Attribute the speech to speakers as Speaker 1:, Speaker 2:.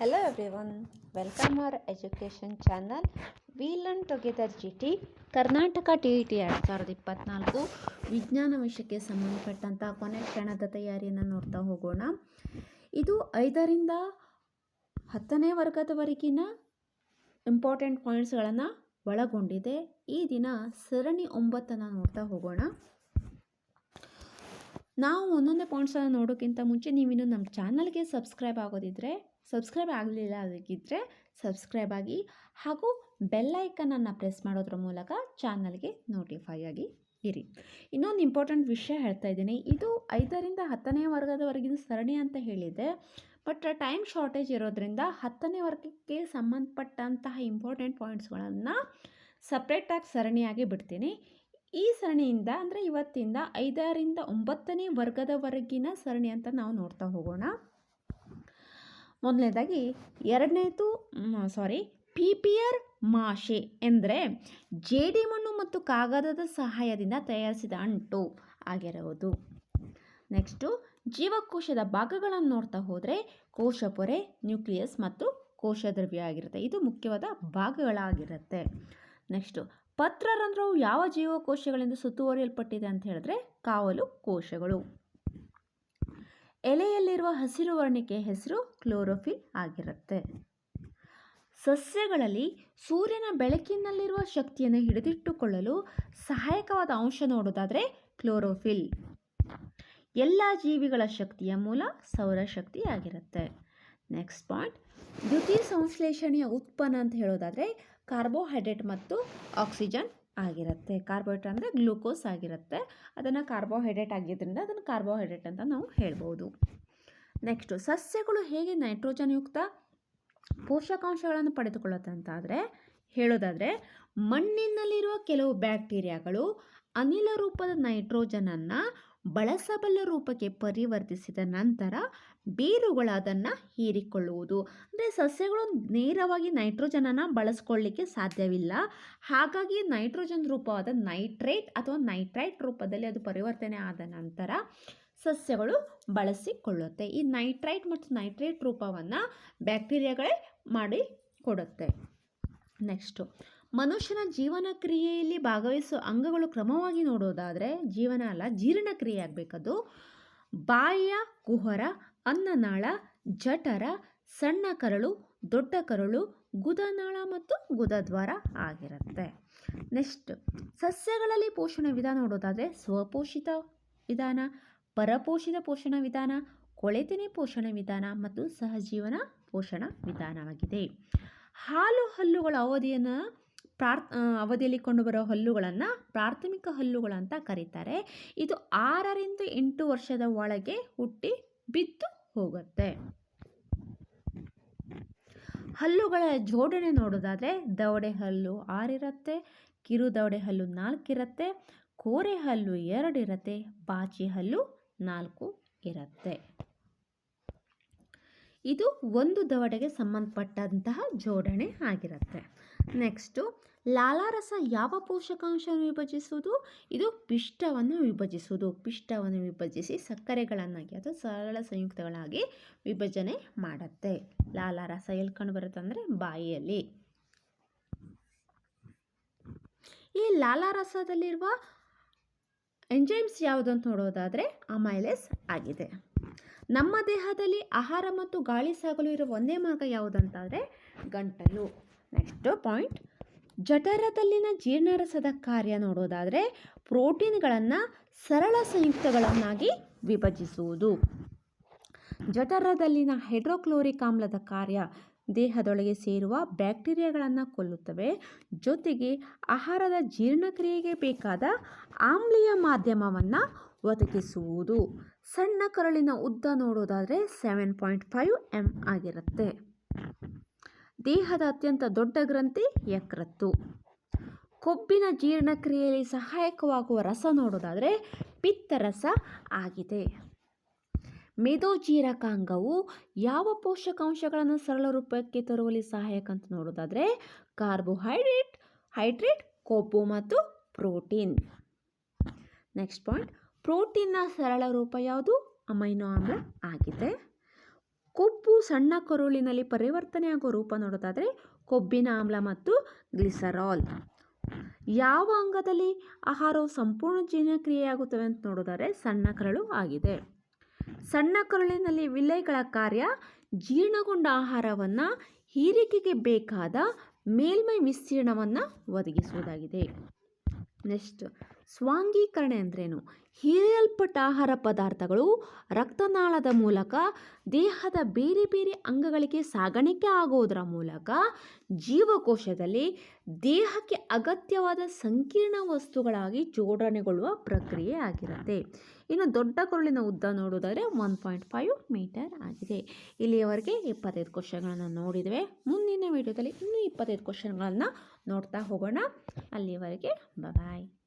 Speaker 1: Hello everyone, welcome our education channel. We learn together GT Karnataka T E T ಎರಡು ಸಾವಿರದ ಇಪ್ಪತ್ತ್ನಾಲ್ಕು ವಿಜ್ಞಾನ ವಿಷಯಕ್ಕೆ ಸಂಬಂಧಪಟ್ಟಂಥ ಕೊನೆ ಕ್ಷಣದ ತಯಾರಿಯನ್ನು ನೋಡ್ತಾ ಹೋಗೋಣ. ಇದು ಐದರಿಂದ ಹತ್ತನೇ ವರ್ಗದವರೆಗಿನ ಇಂಪಾರ್ಟೆಂಟ್ ಪಾಯಿಂಟ್ಸ್ಗಳನ್ನು ಒಳಗೊಂಡಿದೆ. ಈ ದಿನ ಸರಣಿ ಒಂಬತ್ತನ್ನು ನೋಡ್ತಾ ಹೋಗೋಣ. ನಾವು ಒಂದೊಂದೇ ಪಾಯಿಂಟ್ಸನ್ನು ನೋಡೋಕ್ಕಿಂತ ಮುಂಚೆ ನೀವಿನ್ನು ನಮ್ಮ ಚಾನಲ್ಗೆ ಸಬ್ಸ್ಕ್ರೈಬ್ ಆಗೋದಿದ್ದರೆ ಸಬ್ಸ್ಕ್ರೈಬ್ ಆಗಲಿಲ್ಲ ಅದಕ್ಕಿದ್ರೆ ಸಬ್ಸ್ಕ್ರೈಬ್ ಆಗಿ ಹಾಗೂ ಬೆಲ್ಲೈಕನನ್ನು ಪ್ರೆಸ್ ಮಾಡೋದ್ರ ಮೂಲಕ ಚಾನಲ್ಗೆ ನೋಟಿಫೈ ಆಗಿ ಇರಿ. ಇನ್ನೊಂದು ಇಂಪಾರ್ಟೆಂಟ್ ವಿಷಯ ಹೇಳ್ತಾ ಇದ್ದೀನಿ. ಇದು ಐದರಿಂದ ಹತ್ತನೇ ವರ್ಗದವರೆಗಿನ ಸರಣಿ ಅಂತ ಹೇಳಿದೆ. ಬಟ್ ಟೈಮ್ ಶಾರ್ಟೇಜ್ ಇರೋದ್ರಿಂದ ಹತ್ತನೇ ವರ್ಗಕ್ಕೆ ಸಂಬಂಧಪಟ್ಟಂತಹ ಇಂಪಾರ್ಟೆಂಟ್ ಪಾಯಿಂಟ್ಸ್ಗಳನ್ನು ಸಪ್ರೇಟಾಗಿ ಸರಣಿಯಾಗಿ ಬಿಡ್ತೀನಿ. ಈ ಸರಣಿಯಿಂದ ಅಂದರೆ ಇವತ್ತಿಂದ ಐದರಿಂದ ಒಂಬತ್ತನೇ ವರ್ಗದವರೆಗಿನ ಸರಣಿ ಅಂತ ನಾವು ನೋಡ್ತಾ ಹೋಗೋಣ. ಮೊದಲನೇದಾಗಿ ಎರಡನೇದು ಸಾರಿ ಪಿ ಪಿ ಆರ್ ಮಾಷೆ ಎಂದರೆ ಜೇಡಿಮಣ್ಣು ಮತ್ತು ಕಾಗದದ ಸಹಾಯದಿಂದ ತಯಾರಿಸಿದ ಅಂಟು ಆಗಿರುವುದು ನೆಕ್ಸ್ಟು ಜೀವಕೋಶದ ಭಾಗಗಳನ್ನು ನೋಡ್ತಾ ಹೋದರೆ ಕೋಶಪೊರೆ ನ್ಯೂಕ್ಲಿಯಸ್ ಮತ್ತು ಕೋಶ ದ್ರವ್ಯ ಆಗಿರುತ್ತೆ. ಇದು ಮುಖ್ಯವಾದ ಭಾಗಗಳಾಗಿರುತ್ತೆ. ನೆಕ್ಸ್ಟು ಪತ್ರರಂಧ್ರವು ಯಾವ ಜೀವಕೋಶಗಳಿಂದ ಸುತ್ತುವರಿಯಲ್ಪಟ್ಟಿದೆ ಅಂತ ಹೇಳಿದ್ರೆ ಕಾವಲು ಕೋಶಗಳು. ಎಲೆಯಲ್ಲಿರುವ ಹಸಿರು ವರ್ಣಿಕೆ ಹೆಸರು ಕ್ಲೋರೋಫಿಲ್ ಆಗಿರುತ್ತೆ. ಸಸ್ಯಗಳಲ್ಲಿ ಸೂರ್ಯನ ಬೆಳಕಿನಲ್ಲಿರುವ ಶಕ್ತಿಯನ್ನು ಹಿಡಿದಿಟ್ಟುಕೊಳ್ಳಲು ಸಹಾಯಕವಾದ ಅಂಶ ನೋಡೋದಾದರೆ ಕ್ಲೋರೋಫಿಲ್. ಎಲ್ಲ ಜೀವಿಗಳ ಶಕ್ತಿಯ ಮೂಲ ಸೌರಶಕ್ತಿ ಆಗಿರುತ್ತೆ. Next point. ದ್ಯುತಿ ಸಂಶ್ಲೇಷಣೆಯ ಉತ್ಪನ್ನ ಅಂತ ಹೇಳೋದಾದರೆ ಕಾರ್ಬೋಹೈಡ್ರೇಟ್ ಮತ್ತು ಆಕ್ಸಿಜನ್. ಆಗಿರುತ್ತೆ. ಕಾರ್ಬೋಹೈಡ್ರೇಟ್ ಅಂದರೆ ಗ್ಲೂಕೋಸ್ ಆಗಿರುತ್ತೆ. ಅದನ್ನು ಕಾರ್ಬೋಹೈಡ್ರೇಟ್ ಆಗಿದ್ದರಿಂದ ಅದನ್ನು ಕಾರ್ಬೋಹೈಡ್ರೇಟ್ ಅಂತ ನಾವು ಹೇಳ್ಬೋದು. ನೆಕ್ಸ್ಟು ಸಸ್ಯಗಳು ಹೇಗೆ ನೈಟ್ರೋಜನ್ಯುಕ್ತ ಪೋಷಕಾಂಶಗಳನ್ನು ಪಡೆದುಕೊಳ್ಳುತ್ತೆ ಅಂತಾದರೆ, ಹೇಳೋದಾದರೆ ಮಣ್ಣಿನಲ್ಲಿರುವ ಕೆಲವು ಬ್ಯಾಕ್ಟೀರಿಯಾಗಳು ಅನಿಲ ರೂಪದ ನೈಟ್ರೋಜನನ್ನು ಬಳಸಬಲ್ಲ ರೂಪಕ್ಕೆ ಪರಿವರ್ತಿಸಿದ ನಂತರ ಬೇರುಗಳು ಅದನ್ನು ಹೀರಿಕೊಳ್ಳುವುದು. ಅಂದರೆ ಸಸ್ಯಗಳು ನೇರವಾಗಿ ನೈಟ್ರೋಜನನ್ನು ಬಳಸ್ಕೊಳ್ಳಿಕ್ಕೆ ಸಾಧ್ಯವಿಲ್ಲ. ಹಾಗಾಗಿ ನೈಟ್ರೋಜನ್ ರೂಪವಾದ ನೈಟ್ರೇಟ್ ಅಥವಾ ನೈಟ್ರೈಟ್ ರೂಪದಲ್ಲಿ ಅದು ಪರಿವರ್ತನೆ ಆದ ನಂತರ ಸಸ್ಯಗಳು ಬಳಸಿಕೊಳ್ಳುತ್ತೆ. ಈ ನೈಟ್ರೈಟ್ ಮತ್ತು ನೈಟ್ರೇಟ್ ರೂಪವನ್ನು ಬ್ಯಾಕ್ಟೀರಿಯಾಗಳೇ ಮಾಡಿ ಕೊಡುತ್ತೆ. ನೆಕ್ಸ್ಟು. ಮನುಷ್ಯನ ಜೀವನ ಕ್ರಿಯೆಯಲ್ಲಿ ಭಾಗವಹಿಸುವ ಅಂಗಗಳು ಕ್ರಮವಾಗಿ ನೋಡೋದಾದರೆ ಜೀವನ ಅಲ್ಲ ಜೀರ್ಣಕ್ರಿಯೆ ಆಗಬೇಕದು. ಬಾಯಿಯ ಕುಹರ, ಅನ್ನನಾಳ, ಜಠರ, ಸಣ್ಣ ಕರಳು, ದೊಡ್ಡ ಕರಳು, ಗುದನಾಳ ಮತ್ತು ಗುದದ್ವಾರ ಆಗಿರುತ್ತೆ. ನೆಕ್ಸ್ಟ್ ಸಸ್ಯಗಳಲ್ಲಿ ಪೋಷಣ ವಿಧಾನ ನೋಡೋದಾದರೆ ಸ್ವಪೋಷಿತ ವಿಧಾನ, ಪರಪೋಷಿತ ಪೋಷಣ ವಿಧಾನ, ಕೊಳೆತಿನಿ ಪೋಷಣ ವಿಧಾನ ಮತ್ತು ಸಹಜೀವನ ಪೋಷಣ ವಿಧಾನವಾಗಿದೆ. ಹಾಲು ಹಲ್ಲುಗಳ ಅವಧಿಯನ್ನು ಪ್ರಾರ್ ಅವಧಿಯಲ್ಲಿ ಕಂಡುಬರೋ ಹಲ್ಲುಗಳನ್ನು ಪ್ರಾಥಮಿಕ ಹಲ್ಲುಗಳಂತ ಕರೀತಾರೆ. ಇದು ಆರರಿಂದ ಎಂಟು ವರ್ಷದ ಒಳಗೆ ಹುಟ್ಟಿ ಬಿದ್ದು ಹೋಗುತ್ತೆ. ಹಲ್ಲುಗಳ ಜೋಡಣೆ ನೋಡೋದಾದರೆ ದವಡೆ ಹಲ್ಲು ಆರಿರುತ್ತೆ, ಕಿರು ದವಡೆ ಹಲ್ಲು ನಾಲ್ಕಿರುತ್ತೆ, ಕೋರೆ ಹಲ್ಲು ಎರಡಿರುತ್ತೆ, ಬಾಚಿ ಹಲ್ಲು ನಾಲ್ಕು ಇರುತ್ತೆ. ಇದು ಒಂದು ದವಡೆಗೆ ಸಂಬಂಧಪಟ್ಟಂತಹ ಜೋಡಣೆ ಆಗಿರುತ್ತೆ. ನೆಕ್ಸ್ಟು ಲಾಲಾರಸ ಯಾವ ಪೋಷಕಾಂಶವನ್ನು ವಿಭಜಿಸುವುದು? ಇದು ಪಿಷ್ಟವನ್ನು ವಿಭಜಿಸುವುದು. ಪಿಷ್ಟವನ್ನು ವಿಭಜಿಸಿ ಸಕ್ಕರೆಗಳನ್ನಾಗಿ ಅಥವಾ ಸರಳ ಸಂಯುಕ್ತಗಳಾಗಿ ವಿಭಜನೆ ಮಾಡುತ್ತೆ. ಲಾಲಾರಸ ಎಲ್ಲಿ ಕಂಡು ಬರುತ್ತೆ ಅಂದರೆ ಬಾಯಿಯಲ್ಲಿ. ಈ ಲಾಲಾರಸದಲ್ಲಿರುವ ಎಂಜೈಮ್ಸ್ ಯಾವುದು ಅಂತ ನೋಡೋದಾದರೆ ಅಮೈಲೆಸ್ ಆಗಿದೆ. ನಮ್ಮ ದೇಹದಲ್ಲಿ ಆಹಾರ ಮತ್ತು ಗಾಳಿ ಸಾಗಲು ಇರುವ ಒಂದೇ ಮಾರ್ಗ ಯಾವುದಂತಾದರೆ ಗಂಟಲು. Next point. ಜಠರದಲ್ಲಿನ ಜೀರ್ಣರಸದ ಕಾರ್ಯ ನೋಡೋದಾದರೆ ಪ್ರೋಟೀನ್ಗಳನ್ನು ಸರಳ ಸಂಯುಕ್ತಗಳನ್ನಾಗಿ ವಿಭಜಿಸುವುದು. ಜಠರದಲ್ಲಿನ ಹೈಡ್ರೋಕ್ಲೋರಿಕ್ ಆಮ್ಲದ ಕಾರ್ಯ ದೇಹದೊಳಗೆ ಸೇರುವ ಬ್ಯಾಕ್ಟೀರಿಯಾಗಳನ್ನು ಕೊಲ್ಲುತ್ತವೆ. ಜೊತೆಗೆ ಆಹಾರದ ಜೀರ್ಣಕ್ರಿಯೆಗೆ ಬೇಕಾದ ಆಮ್ಲೀಯ ಮಾಧ್ಯಮವನ್ನು ಒದಗಿಸುವುದು. ಸಣ್ಣ ಕರಳಿನ ಉದ್ದ ನೋಡೋದಾದರೆ ಸೆವೆನ್ ಪಾಯಿಂಟ್ ಫೈವ್ ಎಂ ಆಗಿರುತ್ತೆ. ದೇಹದ ಅತ್ಯಂತ ದೊಡ್ಡ ಗ್ರಂಥಿ ಯಕೃತ್ತು. ಕೊಬ್ಬಿನ ಜೀರ್ಣಕ್ರಿಯೆಯಲ್ಲಿ ಸಹಾಯಕವಾಗುವ ರಸ ನೋಡೋದಾದರೆ ಪಿತ್ತರಸ ಆಗಿದೆ. ಮೇದೋಜೀರಕಾಂಗವು ಯಾವ ಪೋಷಕಾಂಶಗಳನ್ನು ಸರಳ ರೂಪಕ್ಕೆ ತರುವಲ್ಲಿ ಸಹಾಯಕ ಅಂತ ನೋಡೋದಾದರೆ ಕಾರ್ಬೋಹೈಡ್ರೇಟ್, ಹೈಡ್ರೇಟ್, ಕೊಬ್ಬು ಮತ್ತು ಪ್ರೋಟೀನ್. ನೆಕ್ಸ್ಟ್ ಪಾಯಿಂಟ್, ಪ್ರೋಟೀನ್ನ ಸರಳ ರೂಪ ಯಾವುದು? ಅಮೈನೋ ಆಮ್ಲ ಆಗಿದೆ. ಕೊಬ್ಬು ಸಣ್ಣ ಕರುಳಿನಲ್ಲಿ ಪರಿವರ್ತನೆಯಾಗುವ ರೂಪ ನೋಡೋದಾದರೆ ಕೊಬ್ಬಿನ ಆಮ್ಲ ಮತ್ತು ಗ್ಲಿಸರಾಲ್. ಯಾವ ಅಂಗದಲ್ಲಿ ಆಹಾರವು ಸಂಪೂರ್ಣ ಜೀರ್ಣಕ್ರಿಯೆಯಾಗುತ್ತವೆ ಅಂತ ನೋಡೋದಾದರೆ ಸಣ್ಣ ಕರಳು ಆಗಿದೆ. ಸಣ್ಣ ಕರುಳಿನಲ್ಲಿ ವಿಲೆಗಳ ಕಾರ್ಯ ಜೀರ್ಣಗೊಂಡ ಆಹಾರವನ್ನು ಹೀರಿಕೆಗೆ ಬೇಕಾದ ಮೇಲ್ಮೈ ವಿಸ್ತೀರ್ಣವನ್ನು ಒದಗಿಸುವುದಾಗಿದೆ. ನೆಕ್ಸ್ಟ್ ಸ್ವಾಂಗೀಕರಣ ಅಂದ್ರೇನು? ಹೀರಲ್ಪಟ್ಟ ಆಹಾರ ಪದಾರ್ಥಗಳು ರಕ್ತನಾಳದ ಮೂಲಕ, ದೇಹದ ಬೇರೆ ಬೇರೆ ಅಂಗಗಳಿಗೆ ಸಾಗಾಣಿಕೆ ಆಗೋದರ ಮೂಲಕ ಜೀವಕೋಶದಲ್ಲಿ ದೇಹಕ್ಕೆ ಅಗತ್ಯವಾದ ಸಂಕೀರ್ಣ ವಸ್ತುಗಳಾಗಿ ಜೋಡಣೆಗೊಳ್ಳುವ ಪ್ರಕ್ರಿಯೆ ಆಗಿರುತ್ತೆ. ಇನ್ನು ದೊಡ್ಡ ಕೊರಳಿನ ಉದ್ದ ನೋಡೋದಾದರೆ ಒನ್ ಪಾಯಿಂಟ್ ಫೈವ್ ಮೀಟರ್ ಆಗಿದೆ. ಇಲ್ಲಿಯವರೆಗೆ ಇಪ್ಪತ್ತೈದು ಕ್ವಶನ್ಗಳನ್ನು ನೋಡಿದ್ವಿ. ಮುಂದಿನ ವಿಡಿಯೋದಲ್ಲಿ ಇನ್ನೂ ಇಪ್ಪತ್ತೈದು ಕ್ವಶನ್ಗಳನ್ನು ನೋಡ್ತಾ ಹೋಗೋಣ. ಅಲ್ಲಿಯವರೆಗೆ ಬಾಯ್